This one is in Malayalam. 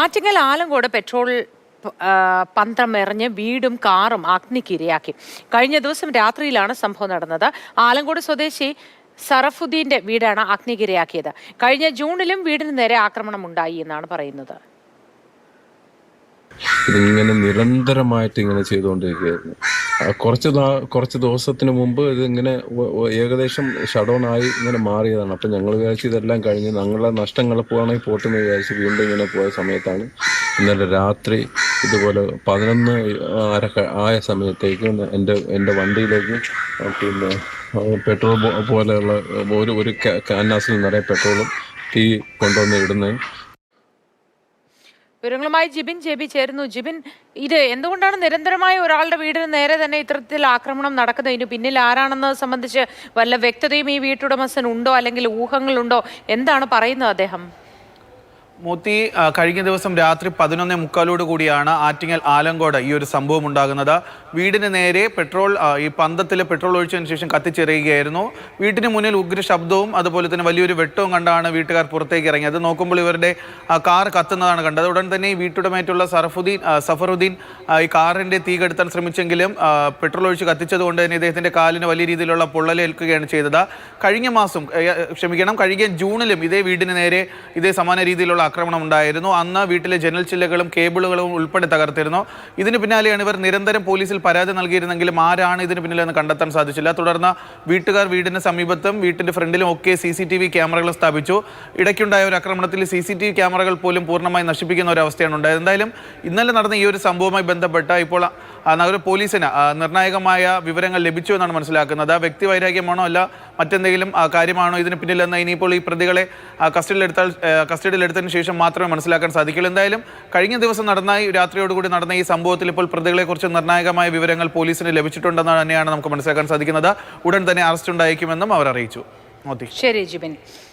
ആറ്റിങ്ങൽ ആലങ്കോട് പെട്രോൾ പന്തം എറിഞ്ഞ് വീടും കാറും അഗ്നിക്കിരയാക്കി. കഴിഞ്ഞ ദിവസം രാത്രിയിലാണ് സംഭവം നടന്നത്. ആലങ്കോട് സ്വദേശി സറഫുദ്ദീന്റെ വീടാണ് അഗ്നിക്കിരയാക്കിയത്. കഴിഞ്ഞ ജൂണിലും വീടിന് നേരെ ആക്രമണം ഉണ്ടായി എന്നാണ് പറയുന്നത്. ഇതിങ്ങനെ നിരന്തരമായിട്ട് ഇങ്ങനെ ചെയ്തുകൊണ്ടിരിക്കുകയായിരുന്നു. കുറച്ച് കുറച്ച് ദിവസത്തിന് മുമ്പ് ഇതിങ്ങനെ ഏകദേശം ഷഡൗൺ ആയി ഇങ്ങനെ മാറിയതാണ്. അപ്പം ഞങ്ങൾ വിചാരിച്ചു ഇതെല്ലാം കഴിഞ്ഞ് ഞങ്ങളെ നഷ്ടങ്ങൾ പോകണമെങ്കിൽ പോട്ടെന്ന് വിചാരിച്ച് വീണ്ടും ഇങ്ങനെ പോയ സമയത്താണ് ഇന്നലെ രാത്രി ഇതുപോലെ പതിനൊന്ന് അര ആയ സമയത്തേക്ക് എന്റെ എന്റെ വണ്ടിയിലേക്ക് പിന്നെ പെട്രോൾ പോലെയുള്ള ഒരു ഒരു ക്യാ- നിറയെ പെട്രോളും തീ കൊണ്ടുവന്ന് ഇടുന്നത് വിവരങ്ങളുമായി ജിബിൻ ജെബി ചേരുന്നു. ജിബിൻ ഇത് എന്തുകൊണ്ടാണ് നിരന്തരമായി ഒരാളുടെ വീടിന് നേരെ തന്നെ ഇത്തരത്തിൽ ആക്രമണം നടക്കുന്നത്? ഇതിന് പിന്നിൽ ആരാണെന്നത് സംബന്ധിച്ച് വല്ല വ്യക്തതയും ഈ വീട്ടുടമസ്ഥൻ ഉണ്ടോ അല്ലെങ്കിൽ ഊഹങ്ങളുണ്ടോ? എന്താണ് പറയുന്നത് അദ്ദേഹം? മൂത്തി കഴിഞ്ഞ ദിവസം രാത്രി പതിനൊന്നേ മുക്കാലോട് കൂടിയാണ് ആറ്റിങ്ങൽ ആലങ്കോട് ഈ ഒരു സംഭവം ഉണ്ടാകുന്നത്. വീടിന് നേരെ പെട്രോൾ ഈ പന്തത്തിൽ പെട്രോൾ ഒഴിച്ചതിന് ശേഷം കത്തിച്ചെറിയുകയായിരുന്നു. വീട്ടിന് മുന്നിൽ ഉഗ്ര ശബ്ദവും അതുപോലെ തന്നെ വലിയൊരു വെട്ടവും കണ്ടാണ് വീട്ടുകാർ പുറത്തേക്ക് ഇറങ്ങിയത്. നോക്കുമ്പോൾ ഇവരുടെ കാർ കത്തുന്നതാണ് കണ്ടത്. ഉടൻ തന്നെ ഈ വീട്ടുടമയായിട്ടുള്ള സറഫുദ്ദീൻ സഫറുദ്ദീൻ ഈ കാറിന്റെ തീ കെടുത്താൻ ശ്രമിച്ചെങ്കിലും പെട്രോൾ ഒഴിച്ച് കത്തിച്ചതുകൊണ്ട് തന്നെ ഇദ്ദേഹത്തിന്റെ കാലിന് വലിയ രീതിയിലുള്ള പൊള്ളലേൽക്കുകയാണ് ചെയ്തത്. കഴിഞ്ഞ മാസം ക്ഷമിക്കണം കഴിഞ്ഞ ജൂണിലും ഇതേ വീടിന് നേരെ ഇതേ സമാന രീതിയിലുള്ള ആക്രമണം ഉണ്ടായിരുന്നു. അന്ന് വീട്ടിലെ ജനൽ ചില്ലകളും കേബിളുകളും ഉൾപ്പെടെ തകർത്തിരുന്നു. ഇതിന് പിന്നാലെയാണ് ഇവർ നിരന്തരം പോലീസിൽ പരാതി നൽകിയിരുന്നെങ്കിലും ആരാണ് ഇതിന് പിന്നിലെന്ന് കണ്ടെത്താൻ സാധിച്ചില്ല. തുടർന്ന് വീട്ടുകാർ വീടിന് സമീപത്തും വീട്ടിന്റെ ഫ്രണ്ടിലും ഒക്കെ സി സി ടി വി ക്യാമറകൾ സ്ഥാപിച്ചു. ഇടയ്ക്കുണ്ടായ ഒരു ആക്രമണത്തിൽ സി സി ടി വി ക്യാമറകൾ പോലും പൂർണമായി നശിപ്പിക്കുന്ന ഒരു അവസ്ഥയാണ് ഉണ്ടായത്. എന്തായാലും ഇന്നലെ നടന്ന ഈ ഒരു സംഭവവുമായി ബന്ധപ്പെട്ട് ഇപ്പോൾ നഗര പോലീസിന് നിർണായകമായ വിവരങ്ങൾ ലഭിച്ചു എന്നാണ് മനസ്സിലാക്കുന്നത്. വ്യക്തി വൈരാഗ്യമാണോ അല്ല മറ്റെന്തെങ്കിലും കാര്യമാണോ ഇതിന് പിന്നിലെന്ന് ഇനിയിപ്പോൾ ഈ പ്രതികളെ കസ്റ്റഡിയിലെടുത്താൽ കസ്റ്റഡിയിലെടുത്തതിന് ശേഷം മാത്രമേ മനസ്സിലാക്കാൻ സാധിക്കുള്ളൂ എന്തായാലും കഴിഞ്ഞ ദിവസം നടന്ന ഈ രാത്രിയോടുകൂടി നടന്ന ഈ സംഭവത്തിൽ ഇപ്പോൾ പ്രതികളെക്കുറിച്ച് നിർണായകമായ വിവരങ്ങൾ പോലീസിന് ലഭിച്ചിട്ടുണ്ടെന്ന് തന്നെയാണ് നമുക്ക് മനസ്സിലാക്കാൻ സാധിക്കുന്നത്. ഉടൻ തന്നെ അറസ്റ്റ് ഉണ്ടായേക്കുമെന്നും അവർ അറിയിച്ചു. ശരി ജിബിൻ.